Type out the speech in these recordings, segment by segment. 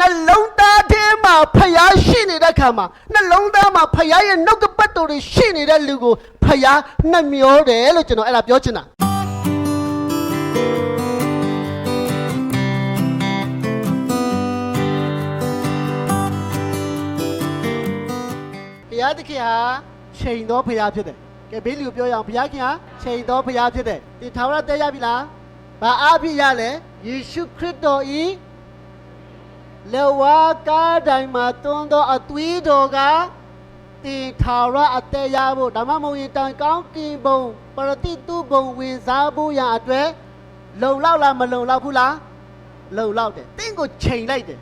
နှလုံးသားထဲမှာဖယားရှိနေတဲ့ခါမှာနှလုံးသားမှာဖယားရဲ့နှုတ်ကပတ်တော်တွေရှိနေတဲ့လူကိုဖယားနှမျောတယ်လို့ကျွန်တော်အဲ့ဒါပြောချင်တာဘုရားသခင်ဟာချိန်တော်ဘုရားဖြစ်တယ်ကဲဘေးလူကိုပြောရအောင်ဘုရားခင်ဟာချိန်တော်ဘုရားဖြစ်တယ်ဒီထာဝရတဲရပြီလားဘာအားဖြင့်ရလဲယေရှုခရစ်တော်ဤ လေဝါကားတိုင်းမှာတွန်းသောအသွေးတော်ကတင်ထာဝရအသက်ရဖို့ဓမ္မမုံရင်တန်ကောင်းကင်ဘုံပရတိတုဘုံဝင်စားဖို့ရန်အတွက်လုံလောက်လားမလုံလောက်ဘူးလားလုံလောက်တယ်တင့်ကိုချိန်လိုက်တယ်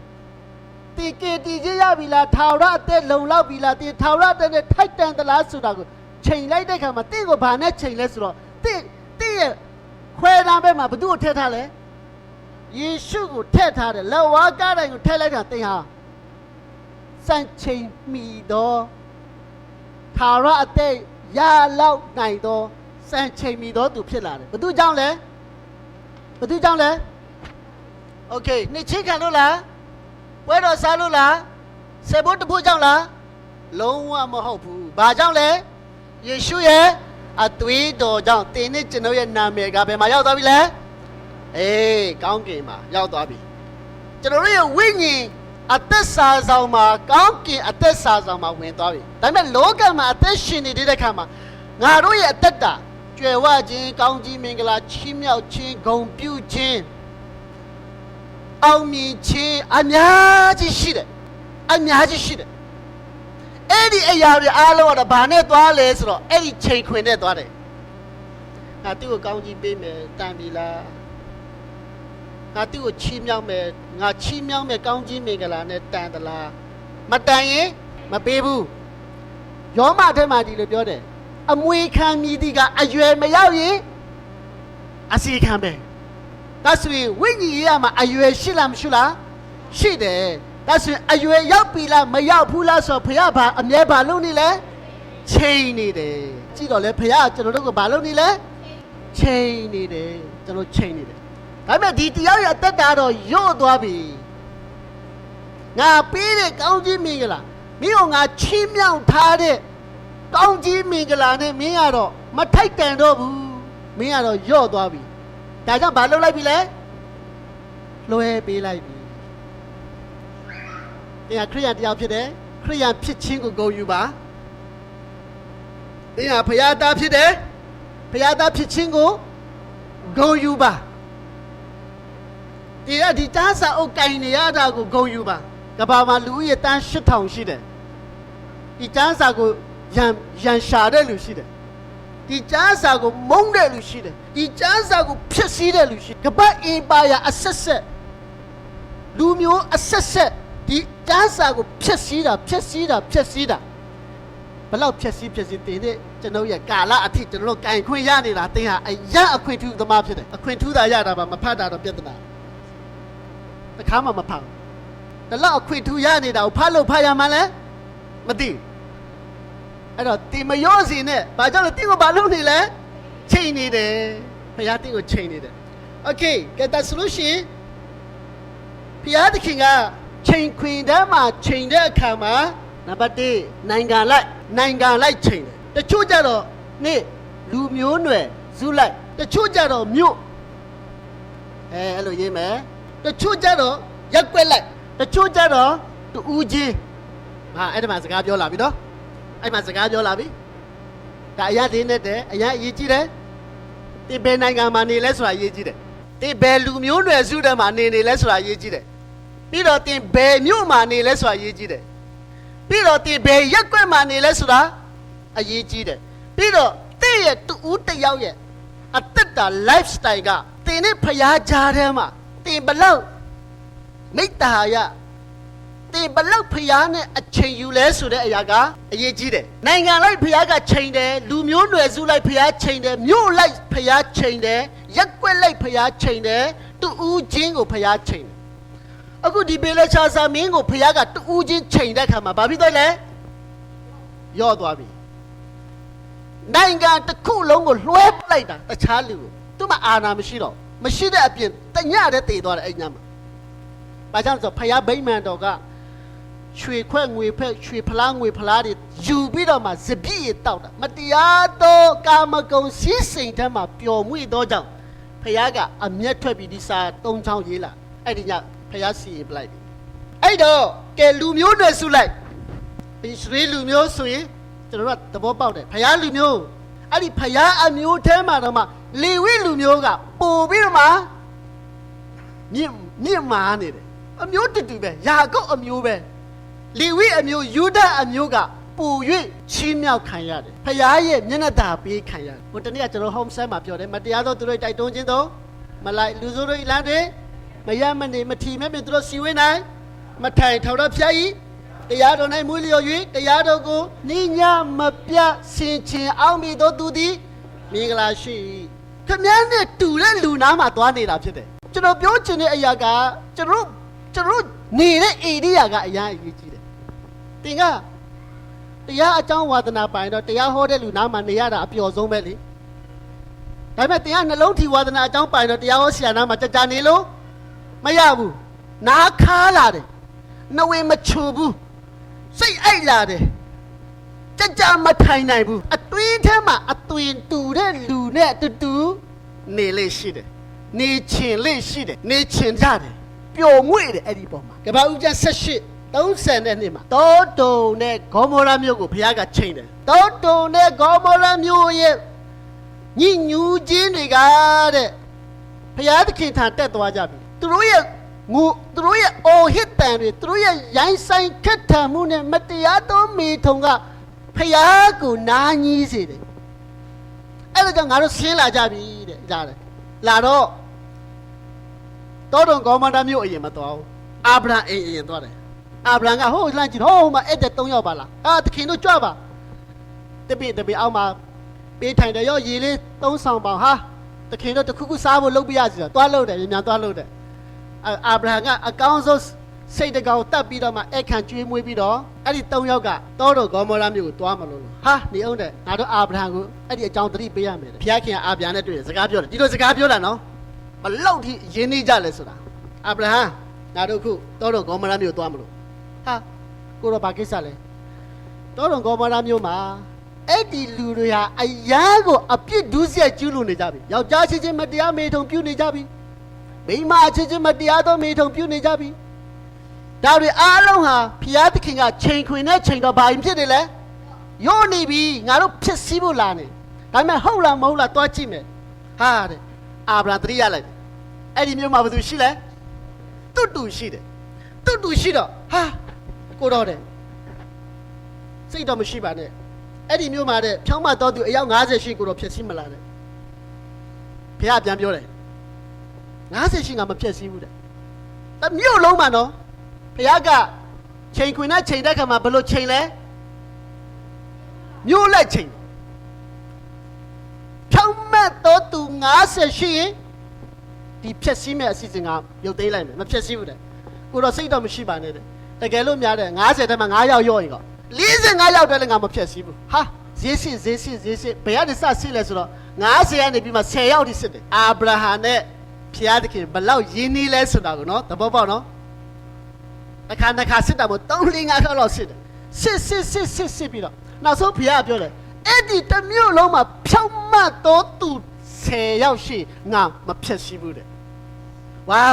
တင်ကေတီချင်းရပြီလားထာဝရအသက်လုံလောက်ပြီလားတင်ထာဝရအသက်နဲ့ထိုက်တန်သလားဆိုတာကိုချိန်လိုက်တဲ့ခါမှာတင့်ကိုဘာနဲ့ချိန်လဲဆိုတော့တင့်တင့်ရဲ့ခွဲတန်းဘက်မှာဘသူ့ကိုထည့်ထားလဲ ယေရှုကိုထည့်ထားတယ်လက်ဝါးကားတိုင်းကိုထည့်လိုက်တာတင်ဟာစံချိန်မိတော့သာရအသက်ရလောက်နိုင်တော့စံချိန်မိတော့သူဖြစ်လာတယ်ဘသူကြောင့်လဲဘသူကြောင့်လဲโอเคနှစ်ချင်းခံလို့လားပွဲတော်စားလို့လားဆေဘုတ်တဖို့ကြောင့်လားလုံးဝမဟုတ်ဘူးဘာကြောင့်လဲယေရှုရဲ့အသွေးတော်ကြောင့်တင်နဲ့ကျွန်တော်ရဲ့နာမည်ကဘယ်မှာရောက်သွားပြီလဲ အေးကောင်းကင်မှာရောက်သွားပြီကျွန်တော်တို့ရဲ့ဝိညာဉ်အသက်စာဆောင်မှာကောင်းကင်အသက်စာဆောင်မှာဝင်သွားပြီဒါပေမဲ့လောကမှာအသက်ရှင်နေတဲ့ခါမှာငါတို့ရဲ့အသက်တာကြွယ်ဝခြင်းကောင်းကြီးမင်္ဂလာချီးမြှောက်ခြင်းဂုဏ်ပြုခြင်းအောင်မြင်ခြင်းအများကြီးရှိတယ်အများကြီးရှိတယ်အဲ့ဒီအရာတွေအားလုံးကတော့ဘာနဲ့သွားလဲဆိုတော့အဲ့ဒီချိန်ခွင်နဲ့သွားတယ်ငါသူ့ကိုကောင်းကြီးပေးမယ်တန်ပြီလား ငါသူ့ကိုချီးမြှောက်မယ်ငါချီးမြှောက်မယ်ကောင်းကြီးမင်္ဂလာနဲ့တန်သလားမတန်ရင်မပေးဘူးယောမထဲမှာဒီလိုပြောတယ်အမွေခံမြည်ဒီကအရွယ်မရောက်ရင်အစီခံပဲဒါဆိုရင်ဝိညာဉ်ရေးရမှာအရွယ်ရှိလားမရှိလားရှိတယ်ဒါဆိုရင်အရွယ်ရောက်ပြီလားမရောက်ဘူးလားဆိုတော့ဘုရားဘာအမြဲဘာလုပ်နေလဲချိန်နေတယ်ကြည့်တော့လေဘုရားကကျွန်တော်တို့ကဘာလုပ်နေလဲချိန်နေတယ်ကျွန်တော်ချိန်နေတယ် ဒါပေမဲ့ဒီတရားရဲ့အသက်တာတော့ညော့သွားပြီငါပေးတဲ့ကောင်းကြီးမင်္ဂလာမင်းကငါချီးမြှောက်ထားတဲ့ကောင်းကြီးမင်္ဂလာနဲ့မင်းကတော့မထိုက်တန်တော့ဘူးမင်းကတော့ညော့သွားပြီဒါကြောင့်ဘာလုပ်လိုက်ပြီလဲလွှဲပေးလိုက်ပြီတရားခရိယန်တရားဖြစ်တယ်ခရိယန်ဖြစ်ခြင်းကိုဂုဏ်ယူပါတရားဖရာသားဖြစ်တယ်ဖရာသားဖြစ်ခြင်းကိုဂုဏ်ယူပါ ဒီကဒီတန်းစာအုပ်ကင်နေရတာကိုဂုံယူပါကဘာမှာလူဦးရေတန်း8000ရှိတယ်ဒီတန်းစာကိုရန်ရန်ရှာတဲ့လူရှိတယ်ဒီတန်းစာကိုမုန်းတဲ့လူရှိတယ်ဒီတန်းစာကိုဖျက်ဆီးတဲ့လူရှိတယ်ကပတ်အင်ပါယာအဆက်ဆက်လူမျိုးအဆက်ဆက်ဒီတန်းစာကိုဖျက်ဆီးတာဖျက်ဆီးတာဖျက်ဆီးတာဘယ်လောက်ဖျက်ဆီးဖျက်ဆီးတင်တဲ့ကျွန်တော်ရဲ့ကာလအထိကျွန်တော်တို့ကင်ခွင့်ရနေတာတင်ဟာအရအခွင့်ထူးသမားဖြစ်တယ်အခွင့်ထူးတာရတာပါမဖတ်တာတော့ပြဿနာ တခါမှမဖတ်ဘူးတလောက်အခွင့်ထူရနေတာကိုဖတ်လို့ဖတ်ရမှလဲမသိအဲ့တော့တင်မရောစီနဲ့ဘာကြောင့်လဲတင်းကိုဘာလုပ်နေလဲချိန်နေတယ်ဘုရားတင်းကိုချိန်နေတယ် okay ကဲဒါဆိုလို့ရှိရင်ဘုရားသခင်ကချိန်ခွင်တန်းမှာချိန်တဲ့အခါမှာနံပါတ်1နိုင်ငံလိုက်နိုင်ငံလိုက်ချိန်တယ်တချို့ကြတော့နေ့လူမျိုးနွယ်ဇူးလိုက်တချို့ကြတော့မြို့အဲအဲ့လိုရေးမယ် တချို့ကြတော့ရက်ွက်လိုက်တချို့ကြတော့တူးချင်းဟာအဲ့ဒီမှာစကားပြောလာပြီနော်အဲ့မှာစကားပြောလာပြီဒါအရာသေးနဲ့တဲ့အရာအရေးကြီးတယ်ဒီဘယ်နိုင်ငံမှာနေလဲဆိုတာအရေးကြီးတယ်ဒီဘယ်လူမျိုးနွယ်စုတွေမှာနေနေလဲဆိုတာအရေးကြီးတယ်ပြီးတော့တင်ဘယ်မြို့မှာနေလဲဆိုတာအရေးကြီးတယ်ပြီးတော့တင်ဘယ်ရက်ွက်မှာနေလဲဆိုတာအရေးကြီးတယ်ပြီးတော့တင့်ရဲ့တူးတစ်ယောက်ရဲ့အသက်တာ lifestyle ကတင်နဲ့ဖျားကြားထဲမှာ တင်ဘလောက်မိတ္တာရတင်ဘလောက်ဖျားနဲ့အချိန်ယူလဲဆိုတဲ့အရာကအရေးကြီးတယ်နိုင်ငံလိုက်ဖျားကချိန်တယ်လူမျိုးနွယ်စုလိုက်ဖျားချိန်တယ်မြို့လိုက်ဖျားချိန်တယ်ရက်ကွက်လိုက်ဖျားချိန်တယ်တူဦးချင်းကိုဖျားချိန်တယ်အခုဒီဘေလချာဆာမင်းကိုဖျားကတူဦးချင်းချိန်တဲ့ခါမှာဘာဖြစ်သွားလဲယော့သွားပြီနိုင်ငံတစ်ခုလုံးကိုလွှဲပလိုက်တာတခြားလူကိုသူမှအာဏာမရှိတော့ မရှိတဲ့အပြင်တညတဲ့တည်သွားတယ်အဲ့ညမှာဘာကြောင့်လဲဆိုတော့ဖယားဗိမာန်တော်ကရွှေခွက်ငွေဖက်ရွှေဖလားငွေဖလားတွေယူပြီးတော့မှစပြည့်ရတောက်တာမတရားသောကာမဂုဏ်စီးစိမ်ထဲမှာပျော်မွေ့သောကြောင့်ဖယားကအမျက်ထွက်ပြီးဒီစာသုံးချောင်းရေးလာအဲ့ဒီညဖယားစီရင်ပလိုက်ပြီအဲ့တော့ကဲလူမျိုးတွေဆုလိုက်ဣသရေလလူမျိုးဆိုရင်ကျွန်တော်တို့ကသဘောပေါက်တယ်ဖယားလူမျိုး အဲ့ဒီဖယားအမျိုးထဲမှာတော့မှလေဝိလူမျိုးကပို့ပြီးတော့မှမြင့်မြင့်မာနေတယ်အမျိုးတူတူပဲယာကုပ်အမျိုးပဲလေဝိအမျိုးယူဒအမျိုးကပူ၍ချီးမြှောက်ခံရတယ်ဖခင်ရဲ့မျက်နှာသာပေးခံရတယ်ဟိုတနေ့ကကျွန်တော် home set မှာပြောတယ်မတရားသောသူတို့တိုက်တွန်းခြင်းတော့မလိုက်လူဆိုးတို့ဤလမ်းတွေမရမနေမထီမဲ့မြသူတို့စီဝင်းနိုင်မထိုင်ထောက်တော့ဖျားဤ တရားတော်၌မွေးလျော်၍တရားတော်ကိုနိညာမပြဆင်ခြင်အောင်မိသောသူသည်မင်္ဂလာရှိ၏ခမည်းနဲ့တူတဲ့လူနာမှာသွားနေတာဖြစ်တယ်ကျွန်တော်ပြောချင်တဲ့အရာကကျွန်တော်ကျွန်တော်နေတဲ့ဧရိယာကအရာအရေးကြီးတယ်။တင်ကတရားအကြောင်းဝါသနာပိုင်တော့တရားဟောတဲ့လူနားမှာနေရတာအပျော်ဆုံးပဲလေ။ဒါပေမဲ့တင်ကနှလုံးထီဝါသနာအကြောင်းပိုင်တော့တရားဟောဆရာနားမှာကြကြနေလို့မရဘူး။နားခါလာတယ်။နှဝေမချူဘူး။ စိတ်အိုက်လာတယ်။ကြကြမထိုင်နိုင်ဘူး။အတွင်းထဲမှာအသွင်တူတဲ့လူနဲ့အတူတူနေလေရှိတယ်။နေချင်လေးရှိတယ်နေချင်ကြတယ်ပျော်မွေ့တယ်အဲ့ဒီပေါ်မှာကပ္ပဦးကျ78 30နဲ့နှစ်မှာတောတုံနဲ့ဂေါမောရမြို့ကိုဘုရားကချိန်တယ်တောတုံနဲ့ဂေါမောရမြို့ရဲ့ညညူးချင်းတွေကတဲ့ဘုရားသခင်ထံတက်သွားကြပြီသူတို့ရဲ့ ငိုသူတို့ရဲ့အော်ဟစ်တန်တွေသူတို့ရဲ့ရိုင်းဆိုင်ခက်ထန်မှုနဲ့မတရားသောမိထုံကဘုရားကိုနာညီးစေတယ်အဲ့ဒါကြောင့်ငါတို့ဆင်းလာကြပြီတဲ့ကြားတယ်လာတော့တောတုံကောမန္တမြို့အရင်မသွားဘူးအာဗြဟံအိမ်အရင်သွားတယ်အာဗြဟံကဟိုလှမ်းကြည့်ဟိုမှာအဲ့တဲ့၃ယောက်ပါလားအာသခင်တို့ကြွပါတပိတပိအောက်မှာပေးထိုင်တယ်ရောရေလေး၃ဆောင်ပေါင်ဟာသခင်တို့တစ်ခုခုစားဖို့လုပ်ပြရစီတော့သွားလို့တယ်မြန်မြန်သွားလို့တယ် အာအာဗြဟံကအကောင်းဆုံးစိတ်တကောင်တတ်ပြီးတော့မှအခန့်ကျွေးမွေးပြီးတော့အဲ့ဒီ၃ယောက်ကတောတုံကောမောရမြို့ကိုသွားမလို့လို့ဟာနေအောင်တဲ့ငါတို့အာဗြဟံကိုအဲ့ဒီအကြောင်းသတိပေးရမယ်တဲ့ဘုရားခင်ကအာဗြဟံနဲ့တွေ့တယ်စကားပြောတယ်ဒီလိုစကားပြောတာနော်ဘလောက်ထိရင်းနှီးကြလဲဆိုတာအာဗြဟံငါတို့ခုတောတော်ဂေါမရမြို့သွားမလို့ဟာကိုတော့ဘာကိစ္စလဲတောတော်ဂေါမရမြို့မှာအဲ့ဒီလူတွေဟာအရာကိုအပြစ်ဒုစရိုက်ကျူးလွန်နေကြပြီယောက်ျားချင်းချင်းမတရားမေထုံပြုနေကြပြီ မိန်းမချင်းချင်းမတရားသောမေထုံပြုနေကြပြီဒါတွေအားလုံးဟာဖျားသခင်ကချိန်ခွင်နဲ့ချိန်တော့ဘာရင်ဖြစ်နေလဲယောနေပြီငါတို့ဖြစ်စည်းဖို့လာနေဒါပေမဲ့ဟုတ်လားမဟုတ်လားတွားကြည့်မယ်ဟာတဲ့အာဗြဟံသတိရလိုက်တယ်အဲ့ဒီမြို့မှာဘာသူရှိလဲတူတူရှိတယ်တူတူရှိတော့ဟာကိုတော့တယ်စိတ်တော့မရှိပါနဲ့အဲ့ဒီမြို့မှာတဲ့ဖြောင်းမတော်သူအယောက်90ရှိကိုတော့ဖြစ်စည်းမလားတဲ့ဘုရားပြန်ပြောတယ် 90ရှိငါမဖြစ်စည်းဘူးတဲ့တမြို့လုံးမှာနော်ဘုရားကချိန်ခွင်နဲ့ချိန်တဲ့ခါမှာဘယ်လိုချိန်လဲမြို့လက်ချိန်ဖြောင်းမတ်တော်သူ90ရှိရင်ဒီဖြက်စီးမဲ့အစီအစဉ်ကရုပ်သိမ်းလိုက်မယ်မဖြက်စီးဘူးတဲ့ကိုတော့စိတ်တော့မရှိပါနဲ့တဲ့တကယ်လို့များတဲ့90တက်မှာ9ယောက်ရော့ရင်ကော45ယောက်တက်လည်းငါမဖြက်စီးဘူးဟာဈေးစစ်ဈေးစစ်ဈေးစစ်ဘယ်ကနေစစစ်လဲဆိုတော့90ကနေပြီးမှ10ယောက်ထိစစ်တယ်အာဗြဟံနဲ့ ဖျားသခင်ဘလောက်ယင်းနေလဲဆိုတာကိုနော်သဘောပေါက်နော်အခါတစ်ခါစစ်တာမို့3 4 5ခါလောက်စစ်တယ်စစ်စစ်စစ်စစ်စစ်ပြီးတော့နောက်ဆုံးဖျားကပြောတယ်အဲ့ဒီတစ်မျိုးလုံးမှာဖြောင်းမတ်တော်သူ10ယောက်ရှိငါမဖြတ်ရှိဘူးတဲ့ဝေါ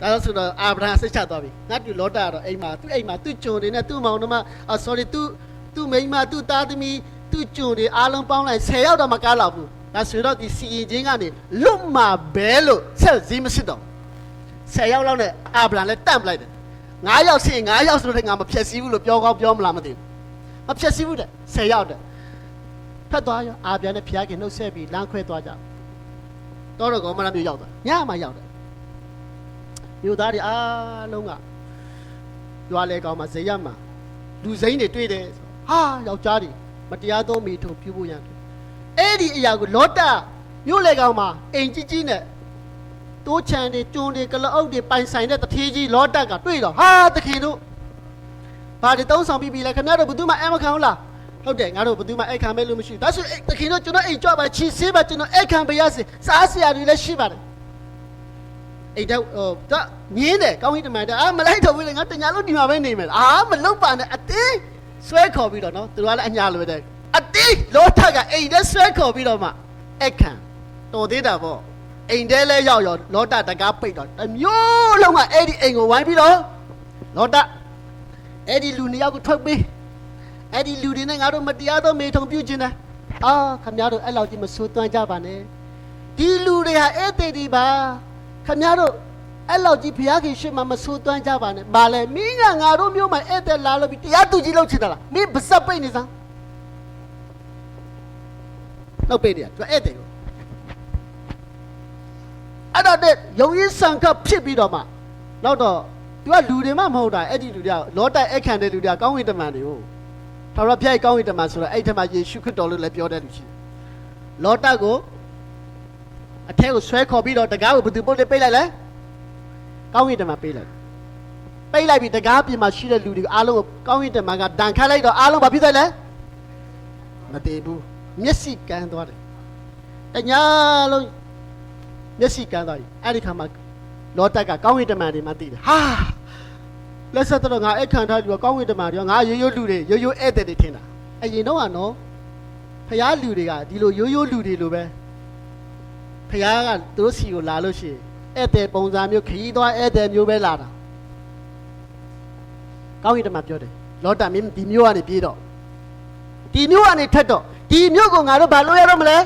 ဒါလို့ဆိုတော့အာဗြဟံစိတ်ချသွားပြီငါတူလောတာကတော့အိမ်မှာသူ့အိမ်မှာသူ့ဂျုံတွေနဲ့သူ့မောင်နှမအာ sorry သူ့သူ့မိန်းမသူ့သားသမီးသူ့ဂျုံတွေအားလုံးပေါင်းလိုက်10ယောက်တော့မကားတော့ဘူး ဒါဆိုတော့ဒီစီရင်ချင်းကနေလွတ်မှာပဲလို့ဆက်စည်းမရှိတော့10ယောက်လောက်နဲ့အာဗြဟံလည်းတန့်ပလိုက်တယ်9ယောက်ရှိရင်9ယောက်ဆိုတော့ငါမဖြတ်စည်းဘူးလို့ပြောကောင်းပြောမလားမသိဘူးမဖြတ်စည်းဘူးတဲ့10ယောက်တဲ့ဖတ်သွားရောအာပြန်နဲ့ဖျားခင်နှုတ်ဆက်ပြီးလမ်းခွဲသွားကြတော့တော့ကောမနာမျိုးရောက်သွားညမှရောက်တယ်မြို့သားတွေအားလုံးကရွာလေကောင်မှာဇေယျမှာလူစိမ့်တွေတွေ့တယ်ဆိုဟာယောက်ျားတွေမတရားသောမိထုံပြုဖို့ရံတယ် အဲ့ဒီအရာကိုလောတမြို့လေကောင်မှာအိမ်ကြီးကြီးနဲ့တိုးချန်တွေကျွန်းတွေကလအုပ်တွေပိုင်ဆိုင်တဲ့တထေးကြီးလောတကတွေ့တော့ဟာသခင်တို့ဘာတွေတောင်းဆောင်ပြီးပြီလဲခင်ဗျားတို့ဘယ်သူမှအဲမခံဘူးလားဟုတ်တယ်ငါတို့ဘယ်သူမှအိတ်ခံမဲ့လို့မရှိဘူးဒါဆိုအဲ့တခင်တို့ကျွန်တော်အိတ်ကြွပါချီဆေးပါကျွန်တော်အိတ်ခံပေးရစေစားစရာတွေလည်းရှိပါတယ်အိတ်တော့ဟိုဒါမြင်းတယ်ကောင်းကြီးတမန်တယ်အာမလိုက်တော့ဘူးလေငါတညာလုံးဒီမှာပဲနေမယ်အာမလုတ်ပါနဲ့အတင်းဆွဲခေါ်ပြီးတော့နော်သူတို့ကလည်းအညာလွယ်တယ် အတင်းလောထကအိမ်ထဲဆွဲခေါ်ပြီးတော့မှအခန့်တော်သေးတာပေါ့အိမ်ထဲလဲရောက်ရောလောတတကားပိတ်တော့တစ်မျိုးလုံးကအဲ့ဒီအိမ်ကိုဝိုင်းပြီးတော့လောတအဲ့ဒီလူနှစ်ယောက်ကိုထွက်ပေးအဲ့ဒီလူတွေနဲ့ငါတို့မတရားသောမေထုံပြုခြင်းတယ်အာခမများတို့အဲ့လောက်ကြီးမဆိုးသွမ်းကြပါနဲ့ဒီလူတွေဟာဧည့်သည်တွေပါခမရတို့အဲ့လောက်ကြီးဘုရားခင်ရှေ့မှာမဆိုးသွမ်းကြပါနဲ့။ဘာလဲမင်းကငါတို့မျိုးမှာဧည့်သည်လာလို့ပြီးတရားသူကြီးလုပ်ချင်တာလား။မင်းပါစပ်ပိတ်နေစမ်း။ လောက်ပိတ်နေရသူဧည့်သည်ကိုအဲ့တော့တဲ့ယုံရင်ဆံကပ်ဖြစ်ပြီးတော့မှနောက်တော့သူကလူတွေမှမဟုတ်တာအဲ့ဒီလူတွေကလောတိုက်အခန့်တဲ့လူတွေကကောင်းဝင်တမန်တွေကိုထာဝရဘုရားကောင်းဝင်တမန်ဆိုတော့အဲ့ထက်မှယေရှုခရစ်တော်လို့လည်းပြောတဲ့လူရှိတယ်။လောတကိုအထက်ကိုဆွဲခေါ်ပြီးတော့တကားကိုဘယ်သူပုတ်လေးပိတ်လိုက်လဲကောင်းကင်တမန်ပိတ်လိုက်ပိတ်လိုက်ပြီးတကားပြင်မှာရှိတဲ့လူတွေအားလုံးကိုကောင်းကင်တမန်ကဒဏ်ခတ်လိုက်တော့အားလုံးဘာဖြစ်သွားလဲမတည်ဘူး မျက်စိကန်းသွားတယ်တညာလုံးမျက်စိကန်းသွားပြီအဲ့ဒီခါမှာလောတက်ကကောင်းကင်တမန်တွေမှတည်တယ်ဟာလက်ဆက်တော့ငါအခန့်ထားပြီးတော့ကောင်းကင်တမန်တွေကငါရိုးရိုးလူတွေရိုးရိုးဧည့်သည်တွေထင်တာအရင်တော့ကနော်ဖျားလူတွေကဒီလိုရိုးရိုးလူတွေလိုပဲဖခင်ကသူတို့စီကိုလာလို့ရှိရင်ဧည့်သည်ပုံစံမျိုးခရီးသွားဧည့်သည်မျိုးပဲလာတာကောင်းကင်တမန်ပြောတယ်လောတာမင်းဒီမျိုးကနေပြေးတော့ဒီမျိုးကနေထက်တော့ ဒီမျိုးကိုငါတို့ဘာလို့ရတော့မလဲ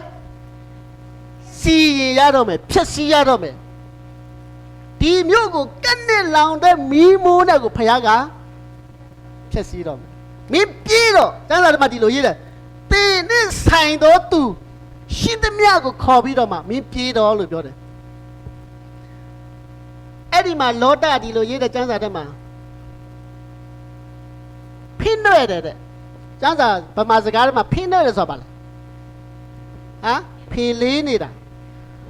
စီရင်ရတော့မယ်ဖြက်စီးရတော့မယ်ဒီမျိုးကိုကက်နဲ့လောင်တဲ့မီးမိုးနဲ့ကိုဖခင်ကဖြက်စီးတော့မယ်မင်းပြေးတော့ကျမ်းစာထဲမှာဒီလိုရေးတယ်တင်းနဲ့ဆိုင်တော့သူရှင်းသမျှကိုခေါ်ပြီးတော့မှမင်းပြေးတော့လို့ပြောတယ်အဲ့ဒီမှာလောတဒီလိုရေးတဲ့ကျမ်းစာထဲမှာဖိနှဲ့တယ်တဲ့ ကျမ်းစာဗမာစကားထဲမှာဖိနှဲ့တယ်ဆိုတာဘာလဲဟမ်ဖေလေးနေတာ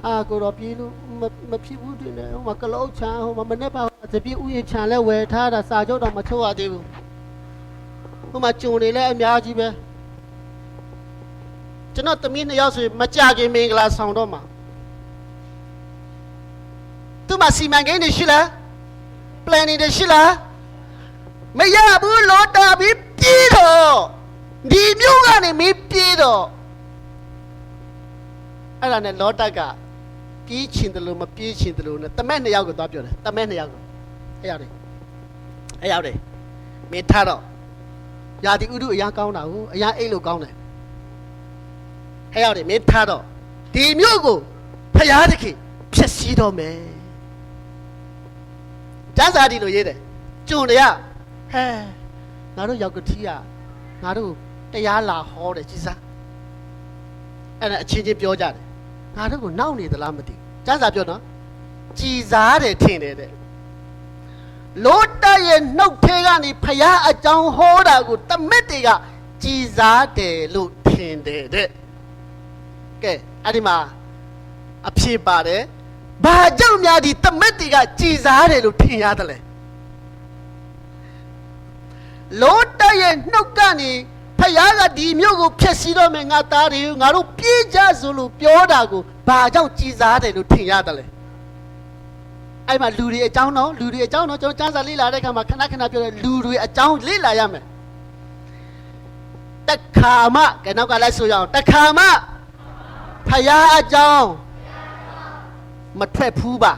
အာကိုတော့ပြေးလို့မမဖြစ်ဘူးတင်တယ်ဟိုမှာကလောက်ချမ်းဟိုမှာမနေ့ပါတပြည့်ဥယျာဉ်ချမ်းလဲဝယ်ထားတာစာချုပ်တော့မချုပ်ရသေးဘူးဟိုမှာဂျုံတွေလည်းအများကြီးပဲကျွန်တော်သမီးနှစ်ယောက်ဆိုရင်မကြခင်မင်္ဂလာဆောင်တော့မှာသူမစီမံကိန်းတွေရှိလား planning တွေရှိလားမရဘူးလောတာပြီးပြေးတော့ ဒီမျိုးကနေမင်းပြေးတော့အဲ့ဒါနဲ့လောတကပြေးချင်တယ်လို့မပြေးချင်တယ်လို့နဲ့တမက်နှစ်ယောက်ကိုသွားပြောတယ်တမက်နှစ်ယောက်ကိုအဲ့ရောက်တယ်အဲ့ရောက်တယ်မင်းထားတော့ရာဒီဥဒုအရာကောင်းတာဟုတ်အရာအိတ်လို့ကောင်းတယ်ဟဲ့ရတယ်မင်းထားတော့ဒီမြို့ကိုဖျားသခင်ဖြစ်စည်းတော့မယ်ကျမ်းစာဒီလိုရေးတယ်ကျွန်တွေကဟဲငါတို့ရောက်ကတိကငါတို့ တရားလာဟောတယ်ကြည်စားအဲ့ဒါအချင်းချင်းပြောကြတယ်ငါတို့ကိုနောက်နေသလားမသိဘူးကျမ်းစာပြောနော်ကြည်စားတယ်ထင်တယ်တဲ့လောတရဲ့နှုတ်ထဲကနေဖျားအကြောင်းဟောတာကိုတမက်တွေကကြည်စားတယ်လို့ထင်တယ်တဲ့ကဲအဲ့ဒီမှာအဖြေပါတယ်ဘာကြောင့်များဒီတမက်တွေကကြည်စားတယ်လို့ထင်ရတယ်လဲလောတရဲ့နှုတ်ကနေ ဖယားကဒီမြို့ကိုဖျက်ဆီးတော့မယ်ငါသားတွေငါတို့ပြေးကြဆိုလို့ပြောတာကိုဘာကြောင့်ကြည်စားတယ်လို့ထင်ရတယ်လဲအဲ့မှာလူတွေအကြောင်းတော့လူတွေအကြောင်းတော့ကျွန်တော်စမ်းစာလေ့လာတဲ့အခါမှာခဏခဏပြောတယ်လူတွေအကြောင်းလေ့လာရမယ်တခါမှကဲနောက်ကလိုက်ဆိုရအောင်တခါမှဖယားအကြောင်းမထွက်ဘူးပါ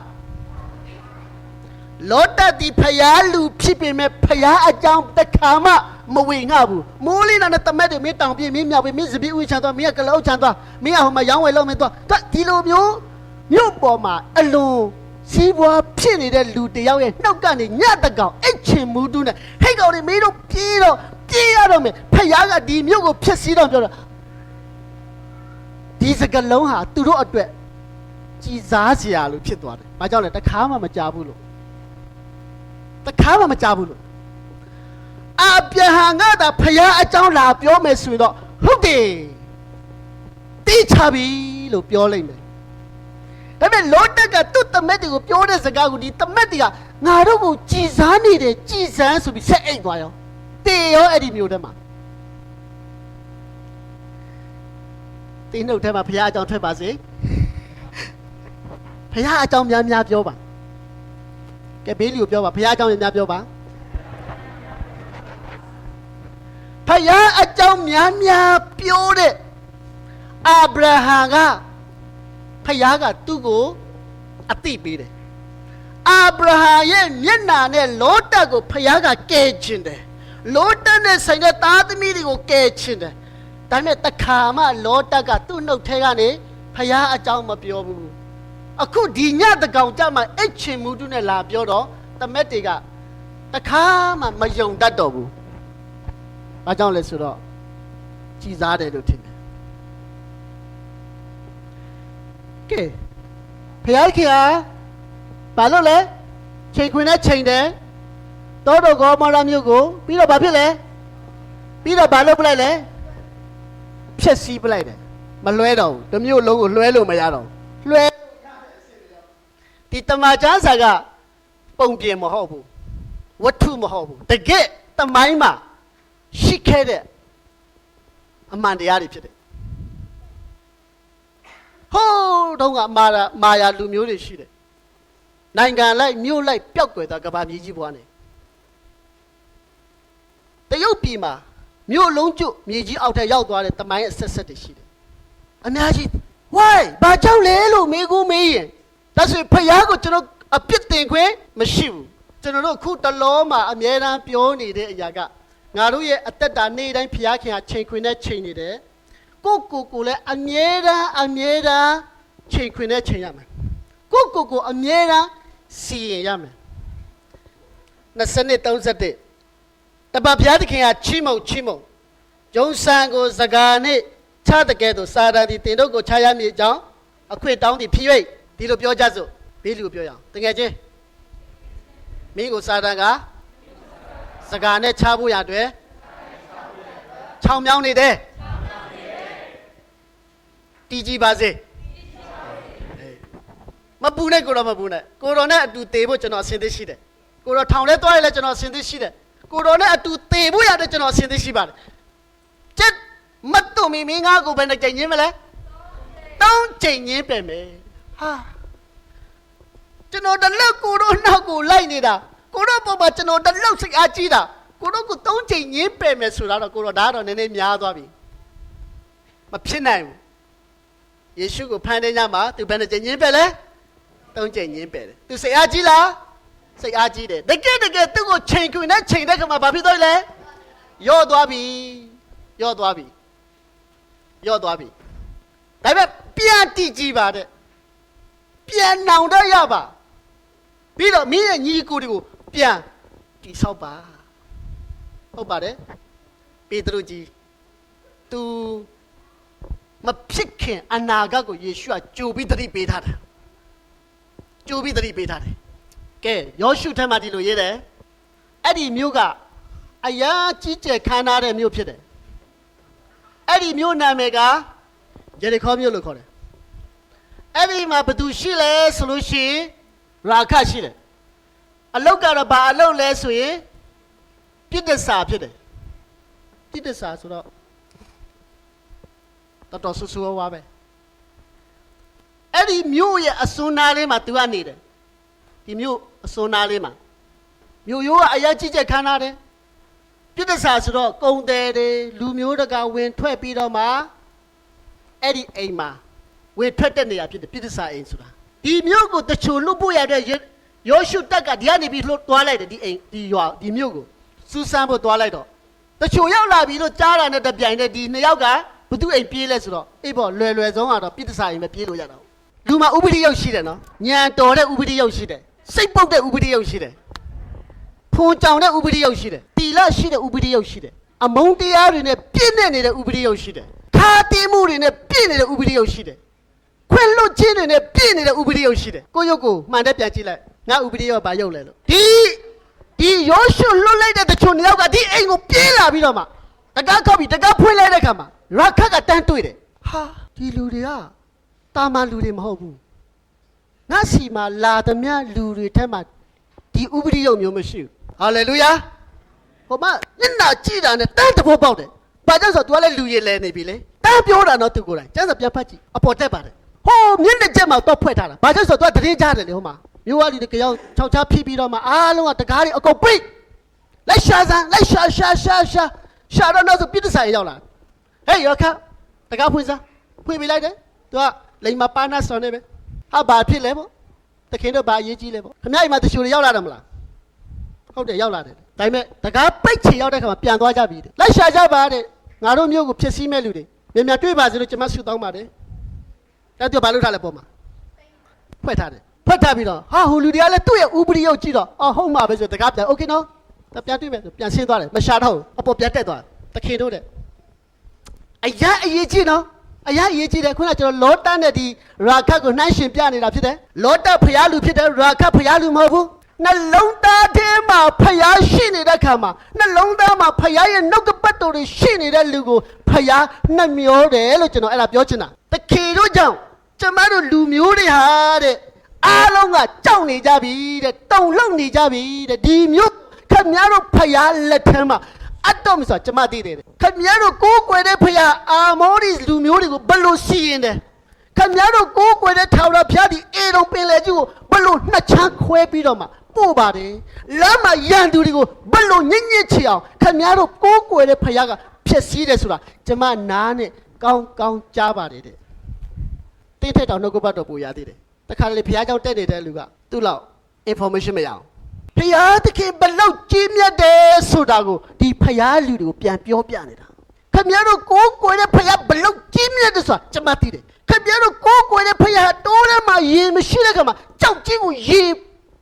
လောတတ်ဒီဖယားလူဖြစ်ပေမဲ့ဖယားအကြောင်းတစ်ခါမှ မဝေငှဘူးမိုးလေးနဲ့တမက်တွေမင်းတောင်ပြေးမင်းမြောက်ပြေးမင်းစပီးဥချမ်းသွားမင်းကကလောက်ချမ်းသွားမင်းကဟိုမှာရောင်းဝယ်လို့မင်းသွားဒါဒီလိုမျိုးမြို့ပေါ်မှာအလွန်စီးပွားဖြစ်နေတဲ့လူတယောက်ရဲ့နှုတ်ကနေညတကောင်အိတ်ချင်မှုတူးနဲ့ဟိတ်ကောင်တွေမင်းတို့ပြေးတော့ပြေးရတော့မယ်ဖယားကဒီမြို့ကိုဖျက်ဆီးတော့ပြောတော့ဒီစကလုံးဟာသူတို့အတွက်ကြည်စားစရာလို့ဖြစ်သွားတယ်။ဘာကြောင့်လဲတခါမှမကြဘူးလို့တခါမှမကြဘူးလို့ အာဗြဟံကသာဖယားအကြောင်းလာပြောမယ်ဆိုရင်တော့ဟုတ်တယ်တိချပြီလို့ပြောလိုက်မယ်။ဒါပေမဲ့လောတက်ကသူ့တမက်တွေကိုပြောတဲ့စကားကိုဒီတမက်တွေကငါတို့ကိုကြည်စားနေတယ်ကြည်စမ်းဆိုပြီးဆက်အိတ်သွားရောတေရောအဲ့ဒီမျိုးထဲမှာတင်းနှုတ်ထဲမှာဘုရားအကြောင်းထွက်ပါစေဘုရားအကြောင်းများများပြောပါကဲဘေးလီကိုပြောပါဘုရားအကြောင်းများပြောပါ ဖယားအကြောင်းများများပြောတဲ့အာဗြဟံကဖယားကသူ့ကိုအသိပေးတယ်အာဗြဟံရဲ့မျက်နာနဲ့လောတကိုဖယားကကယ်ခြင်းတယ်လောတနဲ့ဆိုင်တဲ့သားသမီးတွေကိုကယ်ခြင်းတယ်ဒါပေမဲ့တခါမှလောတကသူ့နှုတ်ထဲကနေဖယားအကြောင်းမပြောဘူးအခုဒီညတကောင်ကြမှာအိတ်ချင်မှုတုနဲ့လာပြောတော့တမက်တွေကတခါမှမယုံတတ်တော့ဘူး။ ဘာကြောင့်လဲဆိုတော့ကြည်စားတယ်လို့ထင်တယ်။ကဲဖယားခင်ဟာဘာလို့လဲချိန်ခွင်နဲ့ချိန်တယ်တောတော်ကောမောရမျိုးကိုပြီးတော့ဘာဖြစ်လဲပြီးတော့ဘာလုပ်ပလိုက်လဲဖြက်စီးပလိုက်တယ်မလွဲတော့ဘူးတစ်မျိုးလုံးကိုလွှဲလို့မရတော့ဘူးလွှဲဒီတမန်ကျမ်းစာကပုံပြင်မဟုတ်ဘူးဝတ္ထုမဟုတ်ဘူးတကယ်တမိုင်းမှာ ရှိခဲ့တဲ့အမှန်တရားတွေဖြစ်တယ်ဟိုးတုန်းကမာယာမာယာလူမျိုးတွေရှိတယ်နိုင်ငံလိုက်မြို့လိုက်ပျောက်ကွယ်သွားကဘာမြေကြီးဘွားနေတရုတ်ပြည်မှာမြို့လုံးကျွတ်မြေကြီးအောက်ထက်ရောက်သွားတဲ့တမိုင်းအဆက်ဆက်တွေရှိတယ်အများကြီး why ဘာကြောင့်လဲလို့မေးကူမေးရင်ဒါဆိုရင်ဖယားကိုကျွန်တော်အပြစ်တင်ခွင့်မရှိဘူးကျွန်တော်တို့အခုတလောမှာအမြဲတမ်းပြောနေတဲ့အရာက ငါတို့ရဲ့အသက်တာနေ့တိုင်းဖယားခင်ကချိန်ခွင်နဲ့ချိန်နေတယ်ကိုယ့်ကိုယ်ကိုယ်လည်းအမြဲတမ်းအမြဲတမ်းချိန်ခွင်နဲ့ချိန်ရမယ်ကိုယ့်ကိုယ်ကိုယ်အမြဲတမ်းစီရင်ရမယ်20 31တပဘုရားသခင်ကချီးမုံချီးမုံဂျုံဆန်ကိုစကားနဲ့ချတဲ့ကဲ့သို့စာတန်ဒီတင်တို့ကိုချရမည်အကြောင်းအခွင့်တောင်းသည်ဖြစ်၍ဒီလိုပြောကြစို့ဘေးလူကိုပြောရအောင်တကယ်ချင်းမင်းကိုစာတန်က စကားနဲ့ချဖို့ရအတွက်ချောင်းမြောင်းနေတယ်တီးကြည့်ပါစေမပူနဲ့ကိုတော့မပူနဲ့ကိုတော်နဲ့အတူတေဖို့ကျွန်တော်အဆင်သင့်ရှိတယ်ကိုတော်ထောင်လဲသွားရလဲကျွန်တော်အဆင်သင့်ရှိတယ်ကိုတော်နဲ့အတူတေဖို့ရတဲ့ကျွန်တော်အဆင်သင့်ရှိပါတယ်ကျက်မတ်တုံမီမင်းငါကိုဘယ်နဲ့ကြင်ချင်းမလဲတောင်းကြင်ချင်းပဲမယ်ဟာကျွန်တော်တလက်ကိုတော့နောက်ကိုလိုက်နေတာ ကိုတော့ပေါ်မှာကျွန်တော်တလက်စိတ်အားကြီးတာကိုတော့ကိုတောင်းကြင်ချင်းပဲမယ်ဆိုတာတော့ကိုတော့ဒါတော့နည်းနည်းများသွားပြီမဖြစ်နိုင်ဘူးယေရှုကိုဖန်တဲ့ညမှာသူဘယ်နဲ့ကြင်ချင်းပဲလဲတောင်းကြင်ချင်းပဲတယ်သူစိတ်အားကြီးလားစိတ်အားကြီးတယ်တကယ်တကယ်သူ့ကိုချိန်ခွင်နဲ့ချိန်တဲ့ခါမှာဘာဖြစ်သွားလဲယော့သွားပြီယော့သွားပြီယော့သွားပြီဒါပေမဲ့ပြန်တည်ကြည့်ပါတဲ့ပြန်နောင်တော့ရပါပြီးတော့မင်းရဲ့ညီကိုတွေကို ပြန်တိဆောက်ပါဟုတ်ပါတယ်ပေတရုကြီး तू မဖြစ်ခင်အနာဂတ်ကိုယေရှုကကြိုပြီးတတိပေးထားတာကြိုပြီးတတိပေးထားတယ်ကဲယောရှုထက်မှဒီလိုရေးတယ်အဲ့ဒီမြို့ကအရာကြီးကျယ်ခမ်းနားတဲ့မြို့ဖြစ်တယ်အဲ့ဒီမြို့နာမည်ကယေရီခေါမြို့လို့ခေါ်တယ်အဲ့ဒီမှာဘသူရှိလဲဆိုလို့ရှိရင်ရာခရှိတယ် အလုတ်ကတော့ဘာအလုတ်လဲဆိုရင်ပြစ်ဒစာဖြစ်တယ်ပြစ်ဒစာဆိုတော့တော်တော်ဆူဆူဝါးဝါးပဲအဲ့ဒီမြို့ရဲ့အစွန်းနာလေးမှာသူကနေတယ်ဒီမြို့အစွန်းနာလေးမှာမြို့ရိုးကအရာကြီးကျယ်ခမ်းနားတယ်ပြစ်ဒစာဆိုတော့ကုံတယ်တွေလူမျိုးတကာဝင်ထွက်ပြီးတော့မှအဲ့ဒီအိမ်မှာဝင်ထွက်တဲ့နေရာဖြစ်တယ်ပြစ်ဒစာအိမ်ဆိုတာဒီမြို့ကိုတချို့လွတ်ဖို့ရတဲ့ ယောရှုတက်ကဒီကနေပြီးလှုပ်သွားလိုက်တယ်ဒီအိမ်ဒီရွာဒီမြို့ကိုစူးစမ်းဖို့သွားလိုက်တော့တချို့ရောက်လာပြီလို့ကြားတာနဲ့တပြိုင်တည်းဒီနှစ်ယောက်ကဘသူအိမ်ပြေးလဲဆိုတော့အေးပေါ့လွယ်လွယ်ဆုံးကတော့ပြစ်ဒစာအိမ်ပဲပြေးလို့ရတာလူမှာဥပဒေရောက်ရှိတယ်နော်ညံတော်တဲ့ဥပဒေရောက်ရှိတယ်စိတ်ပုတ်တဲ့ဥပဒေရောက်ရှိတယ်ဖုန်ကြောင်တဲ့ဥပဒေရောက်ရှိတယ်တီလရှိတဲ့ဥပဒေရောက်ရှိတယ်အမုန်းတရားတွေနဲ့ပြည့်နေနေတဲ့ဥပဒေရောက်ရှိတယ်ခါတင်းမှုတွေနဲ့ပြည့်နေတဲ့ဥပဒေရောက်ရှိတယ်ခွင့်လွတ်ခြင်းတွေနဲ့ပြည့်နေတဲ့ဥပဒေရောက်ရှိတယ်ကိုယ့်ရုပ်ကိုမှန်တဲ့ပြန်ကြည့်လိုက် ငါဥပဒေရောက်ဘာရောက်လဲလို့ဒီဒီယောရှုလွတ်လိုက်တဲ့တချို့နှစ်ယောက်ကဒီအိမ်ကိုပြေးလာပြီးတော့မှတကားခောက်ပြီးတကားဖွင့်လိုက်တဲ့ခါမှာရခတ်ကတန်းတွေ့တယ်ဟာဒီလူတွေကတာမန်လူတွေမဟုတ်ဘူးငါစီမှာလာသမျှလူတွေထက်မှဒီဥပဒေရောက်မျိုးမရှိဘူးဟာလေလုယာဟိုမှာညနာကြည့်တာနဲ့တန်းတဘောပေါက်တယ်ဘာကြောင့်ဆိုတော့ तू ကလည်းလူရည်လဲနေပြီလေတန်းပြောတာတော့သူကိုယ်တိုင်ကျန်းစာပြန်ဖတ်ကြည့်အပေါ်တက်ပါတယ်ဟိုမျက်နှာကျက်မှာတော့ဖွဲ့ထားတာဘာကြောင့်ဆိုတော့ तू ကတရင်ကြားတယ်လေဟိုမှာ မြို့ဝလူတကရောက်ခြောက်ချဖြီးပြီးတော့မှအားလုံးကတကားတွေအကုန်ပိတ်လိုက်ရှာစမ်းလိုက်ရှာရှာရှာရှာရှာတော့နောက်ဆိုပြစ်တဆိုင်ရောက်လာဟေးယောခတကားဖွင့်စမ်းဖွင့်ပြလိုက်တယ်သူကလိမ်မပါနာဆော်နေပဲဟာဘာဖြစ်လဲပေါ့တခင်တို့ဘာအရေးကြီးလဲပေါ့ခမအိမ်မှာတချို့တွေရောက်လာတယ်မလားဟုတ်တယ်ရောက်လာတယ်ဒါပေမဲ့တကားပိတ်ချေရောက်တဲ့ခါမှာပြန်သွားကြပြီတဲ့လိုက်ရှာကြပါတဲ့ငါတို့မျိုးကိုဖြစ်စည်းမဲ့လူတွေမြန်မြန်တွေ့ပါစေလို့ကျွန်မဆုတောင်းပါတယ်အဲ့တော့ဘာလို့ထားလဲပေါ့မှာဖွက်ထားတယ် ဖွက်ထားပြီးတော့ဟာဟိုလူတွေကလည်းသူ့ရဲ့ဥပဒေရုပ်ကြည့်တော့အော်ဟုတ်မှာပဲဆိုတကားပြန်โอเคနော်တပြန်တွေ့မယ်ဆိုပြန်ဆင်းသွားတယ်မရှာတော့ဘူးအပေါ်ပြန်တက်သွားတယ်တခင်တို့တဲ့အရာအရေးကြီးနော်အရာအရေးကြီးတယ်ခုနကကျွန်တော်လောတန်းနဲ့ဒီရာခတ်ကိုနှိုင်းရှင်ပြနေတာဖြစ်တယ်လောတဖျားလူဖြစ်တယ်ရာခတ်ဖျားလူမဟုတ်ဘူးနှလုံးသားထဲမှာဖျားရှိနေတဲ့ခါမှာနှလုံးသားမှာဖျားရဲ့နှုတ်ကပတ်တော်တွေရှိနေတဲ့လူကိုဖျားနှမျောတယ်လို့ကျွန်တော်အဲ့ဒါပြောချင်တာတခင်တို့ကြောင့်ကျမတို့လူမျိုးတွေဟာတဲ့ အားလုံးကကြောက်နေကြပြီတဲ့တုန်လှုပ်နေကြပြီတဲ့ဒီမျိုးခင်ဗျားတို့ဖျားလက်ထမ်းမှာအတ်တော်မဆိုကျမသိတယ်တဲ့ခင်ဗျားတို့ကိုးကွယ်တဲ့ဖျားအာမောဒီလူမျိုးတွေကိုဘယ်လိုစီရင်တယ်ခင်ဗျားတို့ကိုးကွယ်တဲ့ထာဝရဘုရားဒီအေရုံပင်လေကြီးကိုဘလို့နှစ်ချမ်းခွဲပြီးတော့မှပို့ပါတယ်လမ်းမှာရန်သူတွေကိုဘလို့ညစ်ညစ်ချအောင်ခင်ဗျားတို့ကိုးကွယ်တဲ့ဘုရားကဖြစ်စည်းတယ်ဆိုတာကျမနားနဲ့ကောင်းကောင်းကြားပါတယ်တဲ့တင်းထက်တောင်နှုတ်ကပတ်တော်ပူရသေးတယ် တခါလေဘုရားကြောင့်တက်နေတဲ့လူကသူ့လောက် information မရအောင်ဘုရားသခင်ဘလို့ကြီးမြတ်တယ်ဆိုတာကိုဒီဘုရားလူတွေကိုပြန်ပြောပြနေတာခင်ဗျားတို့ကိုးကွယ်တဲ့ဖခင်ဘလို့ကြီးမြတ်တယ်ဆိုတာကျွန်မသိတယ်ခင်ဗျားတို့ကိုးကွယ်တဲ့ဖခင်တိုးထဲမှာရေမရှိတဲ့ခါမှာကြောက်ကြီးကိုရေ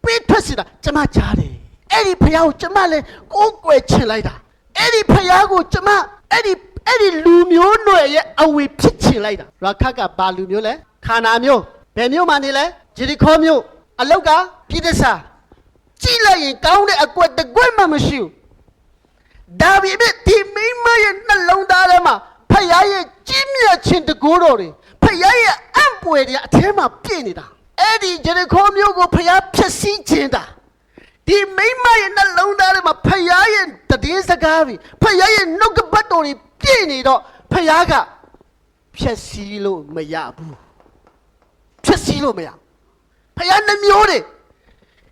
ပေးထွက်စီတာကျွန်မကြားတယ်အဲ့ဒီဖခင်ကိုကျွန်မလည်းကိုးကွယ်ချင်လိုက်တာအဲ့ဒီဖခင်ကိုကျွန်မအဲ့ဒီအဲ့ဒီလူမျိုးနွယ်ရဲ့အဝေဖြစ်ချင်လိုက်တာရာခတ်ကဘာလူမျိုးလဲခါနာမျိုး ဘယ်မျိုးမှနေလဲဂျေရီခေါမျိုးအလောက်ကပြည်သစ္စာကြည့်လိုက်ရင်ကောင်းတဲ့အကွက်တစ်ကွက်မှမရှိဘူးဒါပေမဲ့ဒီမိန်းမရဲ့နှလုံးသားထဲမှာဖခင်ရဲ့ကြီးမြတ်ခြင်းတကူတော်တွေဖခင်ရဲ့အံ့ပွေတွေအထဲမှာပြည့်နေတာအဲ့ဒီဂျေရီခေါမျိုးကိုဖခင်ဖျက်ဆီးခြင်းတာဒီမိန်းမရဲ့နှလုံးသားထဲမှာဖခင်ရဲ့တည်င်းစကားတွေဖခင်ရဲ့နှုတ်ကပတ်တော်တွေပြည့်နေတော့ဖခင်ကဖျက်ဆီးလို့မရဘူးဖျ က်ဆီးလို့မရဘူးဖခင်နှမျိုးတွေ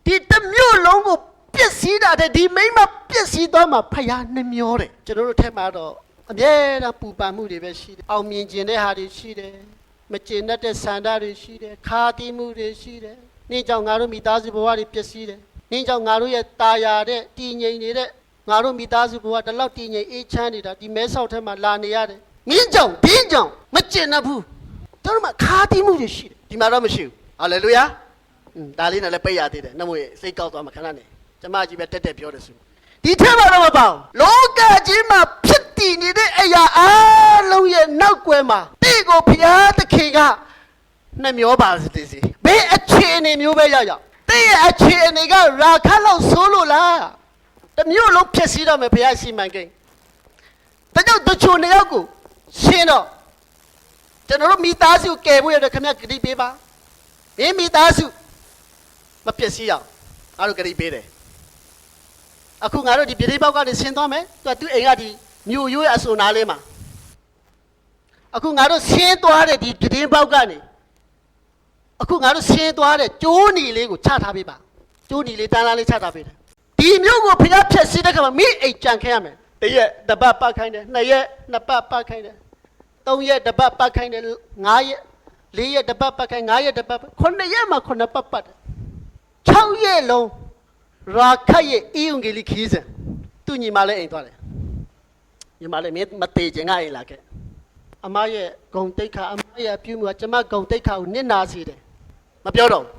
ဒီတစ်မျိုးလုံးကိုပြည့်စည်တာတဲ့ဒီမိမပြည့်စည်သွားမှာဖယားနှမျောတယ်ကျွန်တော်တို့ထဲမှာတော့အမြဲတမ်းပူပန်မှုတွေပဲရှိတယ်အောင်မြင်ခြင်းတဲ့ဟာတွေရှိတယ်မကျေနပ်တဲ့ဆန္ဒတွေရှိတယ်ခါတီးမှုတွေရှိတယ်နင်းကြောင့်ငါတို့မိသားစုဘဝတွေပျက်စီးတယ်နင်းကြောင့်ငါတို့ရဲ့ตาရတဲ့တည်ငြိမ်နေတဲ့ငါတို့မိသားစုဘဝဒီလောက်တည်ငြိမ်အေးချမ်းနေတာဒီမဲဆောက်ထဲမှာလာနေရတယ်နင်းကြောင့်ဒင်းကြောင့်မကျေနပ်ဘူးတို့တို့မှာခါတီးမှုတွေရှိတယ် ဒီမှာတော့မရှိဘူးဟာလေလုယာอืมဒါလေးနဲ့လည်းပိတ်ရသေးတယ်နှမို့ရဲ့စိတ်ကောက်သွားမှခဏနေကျမကြီးပဲတက်တက်ပြောတယ်ဆိုဒီထက်မှတော့မပေါ့လောကကြီးမှာဖြစ်တည်နေတဲ့အရာအလုံးရဲ့နောက်ွယ်မှာတိကိုဘုရားသခင်ကနှမျောပါစေစီဘယ်အခြေအနေမျိုးပဲရောက်ရောက်တိရဲ့အခြေအနေကရာခတ်လို့ဆိုးလို့လားတစ်မျိုးလုံးဖြစ်စီတော့မယ်ဘုရားစီမံကိန်းဒါကြောင့်တချို့နေရောက်ကိုရှင်းတော့ ကျွန်တော်တို့မိသားစုကယ်ဖို့ရတဲ့ခမရဂတိပေးပါမင်းမိသားစုမပျက်စီးအောင်ငါတို့ကြိပေးတယ်အခုငါတို့ဒီပြည်သေးပေါက်ကနေဆင်းသွားမယ်သူကသူ့အိမ်ကဒီမြို့ရိုးရဲ့အစုံနားလေးမှာအခုငါတို့ဆင်းသွားတဲ့ဒီပြည်သေးပေါက်ကနေအခုငါတို့ဆင်းသွားတဲ့ကျိုးနီလေးကိုချထားပေးပါကျိုးနီလေးတန်းလားလေးချထားပေးတယ်ဒီမြို့ကိုဖျားဖြက်စီးတဲ့ခါမှာမိအိမ်ကြံခဲရမယ်တရက်တစ်ပတ်ပတ်ခိုင်းတယ်နှစ်ရက်နှစ်ပတ်ပတ်ခိုင်းတယ် သုံးရက်တစ်ပတ်ပတ်ခိုင်းတယ်ငါးရက်လေးရက်တစ်ပတ်ပတ်ခိုင်းငါးရက်တစ်ပတ်ပတ်ခုနှစ်ရက်မှခုနှစ်ပတ်ပတ်တယ်6ရက်လုံးရာခတ်ရဲ့အေယုံဂေလိခီးစဉ်သူညီမလည်းအိမ်သွားတယ်ညီမလည်းမင်းမသေးခြင်းကအိမ်လာခဲ့အမရဲ့ဂုံတိတ်ခါအမရဲ့အပြုမှုကကျမဂုံတိတ်ခါကိုနစ်နာစေတယ်မပြောတော့ဘူး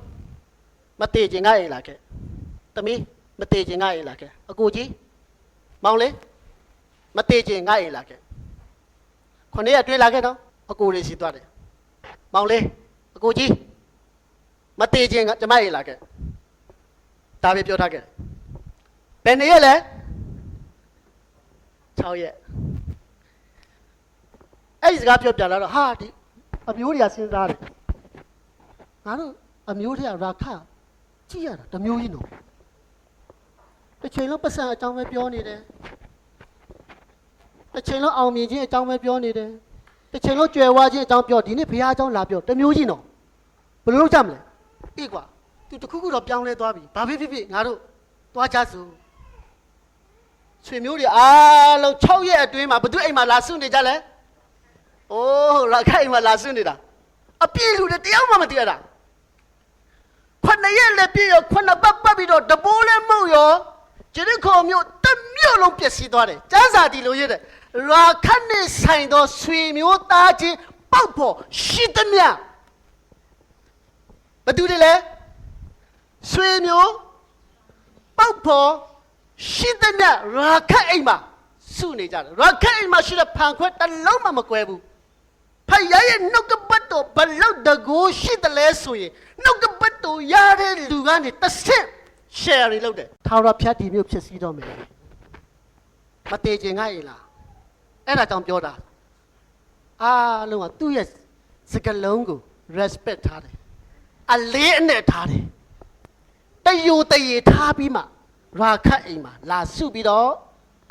မသေးခြင်းကအိမ်လာခဲ့သမီးမသေးခြင်းကအိမ်လာခဲ့အကိုကြီးမောင်လေးမသေးခြင်းကအိမ်လာခဲ့ ခொနည်းကတွေ့လာခဲ့တော့အကိုလေးစီသွားတယ်မောင်လေးအကိုကြီးမသေးခြင်းကကျမအိမ်လာခဲ့ဒါပဲပြောထားခဲ့တယ်ဘယ်နှစ်ရက်လဲ6ရက်အဲ့ဒီစကားပြောပြလာတော့ဟာဒီအမျိုးတွေကစဉ်းစားတယ်ငါတို့အမျိုးတွေကရာခကြည့်ရတာတစ်မျိုးကြီးနော်တစ်ချိန်လုံးပတ်စံအကြောင်းပဲပြောနေတယ် တစ်ချိန်လုံးအောင်မြင်ခြင်းအကြောင်းပဲပြောနေတယ်တစ်ချိန်လုံးကြွယ်ဝခြင်းအကြောင်းပြောဒီနေ့ဘုရားအကြောင်းလာပြောတစ်မျိုးကြီးနော်ဘယ်လိုလုပ်ကြမလဲအေးကွာသူတခုခုတော့ပြောင်းလဲသွားပြီဘာဖြစ်ဖြစ်ဖြစ်ငါတို့သွားကြစို့ဆွေမျိုးတွေအားလုံး6ရက်အတွင်းမှာဘသူအိမ်မှာလာစုနေကြလဲအိုးရာခိုင်အိမ်မှာလာစုနေတာအပြည့်လူတွေတယောက်မှမတည်ရတာခုနှစ်ရက်လည်းပြည့်ရောခုနှစ်ပတ်ပတ်ပြီးတော့တပိုးလည်းမုတ်ရောကျရခေါ်မျိုးတစ်မြို့လုံးပျက်စီးသွားတယ်ကျန်းစာတီလိုရတဲ့ ရာခတ်နဲ့ဆိုင်သောဆွေမျိုးသားချင်းပေါက်ဖို့ရှိသမျှဘသူတွေလဲဆွေမျိုးပောက်ဖို့ရှိတဲ့မြတ်ရာခတ်အိမ်မှာစုနေကြတယ်ရာခတ်အိမ်မှာရှိတဲ့ဖန်ခွက်တစ်လုံးမှမကွဲဘူးဖယားရဲ့နှုတ်ကပတ်တော်ဘလောက်တကူရှိတယ်လဲဆိုရင်နှုတ်ကပတ်တော်ရတဲ့လူကနေတစ်ဆင့် share တွေလုပ်တယ်ထာဝရဘုရားဒီမျိုးဖြစ်စည်းတော့မယ်မတေခြင်းငါရေလား အဲ့ဒါကြောင့်ပြောတာအားလုံးကသူ့ရဲ့စကလုံးကို respect ထားတယ်အလေးအနက်ထားတယ်တယိုတရေထားပြီးမှရာခတ်အိမ်မှာလာစုပြီးတော့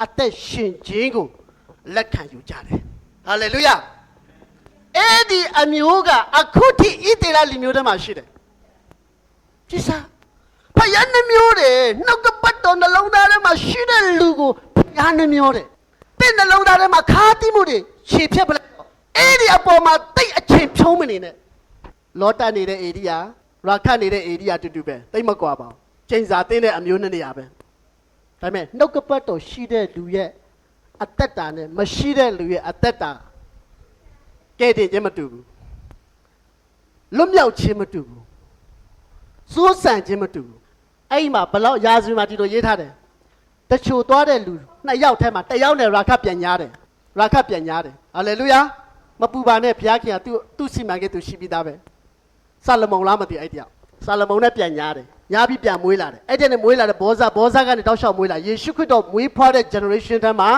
အသက်ရှင်ခြင်းကိုလက်ခံယူကြတယ်ဟာလေလုယာအဲ့ဒီအမျိုးကအခုထိဣသေလလူမျိုးတွေမှာရှိတယ်ကြည်စားဖယားနှမျိုးတယ်နှုတ်ကပတ်တော်နှလုံးသားထဲမှာရှိတဲ့လူကိုဖယားနှမျိုးတယ် တဲ့နှလုံးသားထဲမှာခါတိမှုတွေခြေဖြတ်ပလိုက်တော့အဲ့ဒီအပေါ်မှာတိတ်အချိန်ဖြုံးမနေနဲ့လောတနေတဲ့ဧရိယာရာခတ်နေတဲ့ဧရိယာတူတူပဲတိတ်မကွာပါဘူးကျိန်စာတင်းတဲ့အမျိုးနဲ့နေရာပဲဒါပေမဲ့နှုတ်ကပတ်တော်ရှိတဲ့လူရဲ့အသက်တာနဲ့မရှိတဲ့လူရဲ့အသက်တာကဲ့တင်ခြင်းမတူဘူးလွတ်မြောက်ခြင်းမတူဘူးစိုးစံခြင်းမတူဘူးအဲ့ဒီမှာဘလောက်ရာဇဝင်မှာဒီလိုရေးထားတယ် တချို့သွားတဲ့လူနှစ်ယောက်ထဲမှာတစ်ယောက်နဲ့ရာခတ်ပြန်ညားတယ်ရာခတ်ပြန်ညားတယ်ဟာလေလုယာမပူပါနဲ့ဘုရားခင်ကသူ့သူ့စီမံကိန်းသူရှိပြီးသားပဲဆာလမုန်လားမသိအဲ့တယောက်ဆာလမုန်နဲ့ပြန်ညားတယ်ညားပြီးပြန်မွေးလာတယ်အဲ့တဲ့နဲ့မွေးလာတဲ့ဘောဇဘောဇကနေတောက်လျှောက်မွေးလာယေရှုခရစ်တော်မွေးဖွားတဲ့ generation တန်းမှာ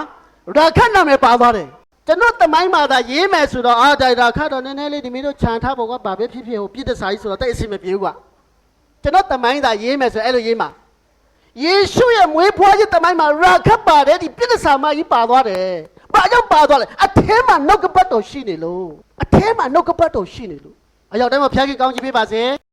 ရာခတ်နာမည်ပါသွားတယ်ကျွန်တော်တမိုင်းမှာသာရေးမယ်ဆိုတော့အာဒါရာခတ်တော်နည်းနည်းလေးဒီမင်းတို့ခြံထားဖို့ကဘာပဲဖြစ်ဖြစ်ဟိုပြည့်တဲ့စာကြီးဆိုတော့တိတ်အဆင်မပြေဘူးကွာကျွန်တော်တမိုင်းသာရေးမယ်ဆိုအဲ့လိုရေးမှာ ယေရှုရဲ့မွေးဖွားခြင်းတမိုင်းမှာရာခတ်ပါတယ်ဒီပြည့်တဲ့စာမကြီးပါသွားတယ်ဘာကြောင့်ပါသွားလဲအထဲမှာနှုတ်ကပတ်တော်ရှိနေလို့အထဲမှာနှုတ်ကပတ်တော်ရှိနေလို့အရောက်တိုင်းမှာဖျားကြီးကောင်းချီးပေးပါစေ